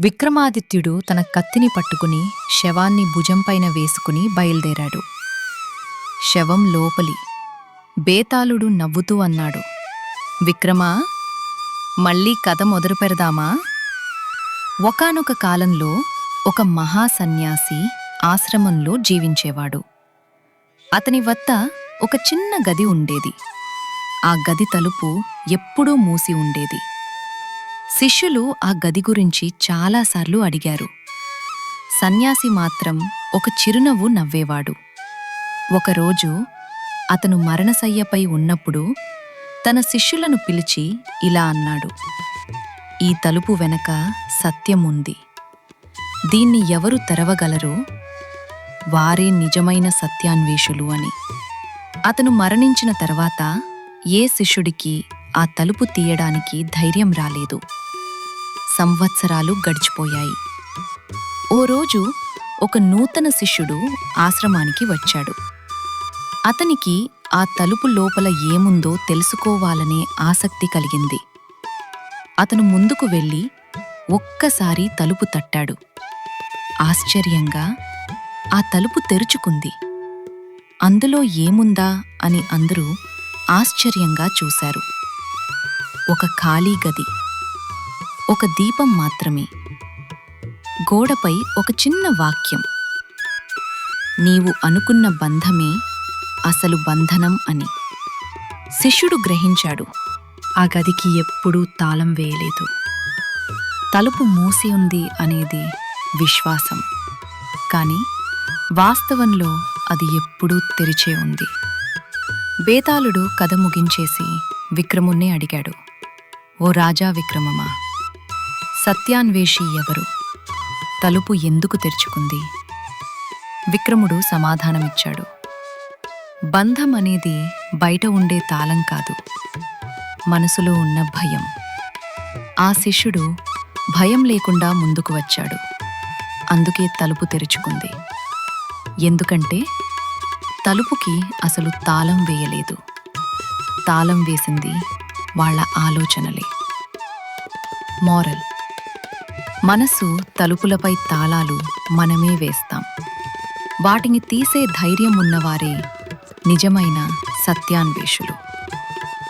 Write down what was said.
విక్రమాదిత్యుడు తన కత్తిని పట్టుకుని శవాన్ని భుజంపైన వేసుకుని బయల్దేరాడు. శవం లోపలి బేతాళుడు నవ్వుతూ అన్నాడు. విక్రమా మళ్ళీ కథ మొదలు పెడదామా? ఒకానొక కాలంలో ఒక మహాసన్యాసి ఆశ్రమంలో జీవించేవాడు. అతని వద్ద ఒక చిన్న గది ఉండేది. ఆ గది తలుపు ఎప్పుడూ మూసి ఉండేది. శిష్యులు ఆ గది గురించి చాలాసార్లు అడిగారు. సన్యాసి మాత్రం ఒక చిరునవ్వు నవ్వేవాడు. ఒకరోజు అతను మరణశయ్యపై ఉన్నప్పుడు తన శిష్యులను పిలిచి ఇలా అన్నాడు. ఈ తలుపు వెనక సత్యం ఉంది దీన్ని ఎవరు తెరవగలరో వారే నిజమైన సత్యాన్వేషులు అని. అతను మరణించిన తర్వాత ఏ శిష్యుడికి ఆ తలుపు తీయడానికి ధైర్యం రాలేదు. సంవత్సరాలు గడిచిపోయాయి. ఓ రోజు ఒక నూతన శిష్యుడు ఆశ్రమానికి వచ్చాడు. అతనికి ఆ తలుపు లోపల ఏముందో తెలుసుకోవాలనే ఆసక్తి కలిగింది. అతను ముందుకు వెళ్ళి ఒక్కసారి తలుపు తట్టాడు. ఆశ్చర్యంగా ఆ తలుపు తెరుచుకుంది. అందులో ఏముందా అని అందరూ ఆశ్చర్యంగా చూశారు. ఒక ఖాళీ గది. ఒక దీపం మాత్రమే. గోడపై ఒక చిన్న వాక్యం. నీవు అనుకున్న బంధమే అసలు బంధనం అని. శిష్యుడు గ్రహించాడు. ఆ గదికి ఎప్పుడూ తాళం వేయలేదు. తలుపు మూసి ఉంది అనేది విశ్వాసం. కానీ వాస్తవంలో అది ఎప్పుడూ తెరిచే ఉంది. బేతాళుడు కథ ముగించేసి విక్రముణ్ణి అడిగాడు. ఓ రాజా విక్రమమా? సత్యాన్వేషి ఎవరు తలుపు ఎందుకు తెరుచుకుంది? విక్రముడు సమాధానమిచ్చాడు. బంధం అనేది బయట ఉండే తాళం కాదు. మనసులో ఉన్న భయం. ఆ శిష్యుడు భయం లేకుండా ముందుకు వచ్చాడు. అందుకే తలుపు తెరుచుకుంది. ఎందుకంటే తలుపుకి అసలు తాళం వేయలేదు. తాళం వేసింది వాళ్ళ ఆలోచనలే. మోరల్ మనసు తలుపులపై తాళాలు మనమే వేస్తాం. వాటిని తీసే ధైర్యం ఉన్నవారే నిజమైన సత్యాన్వేషులు.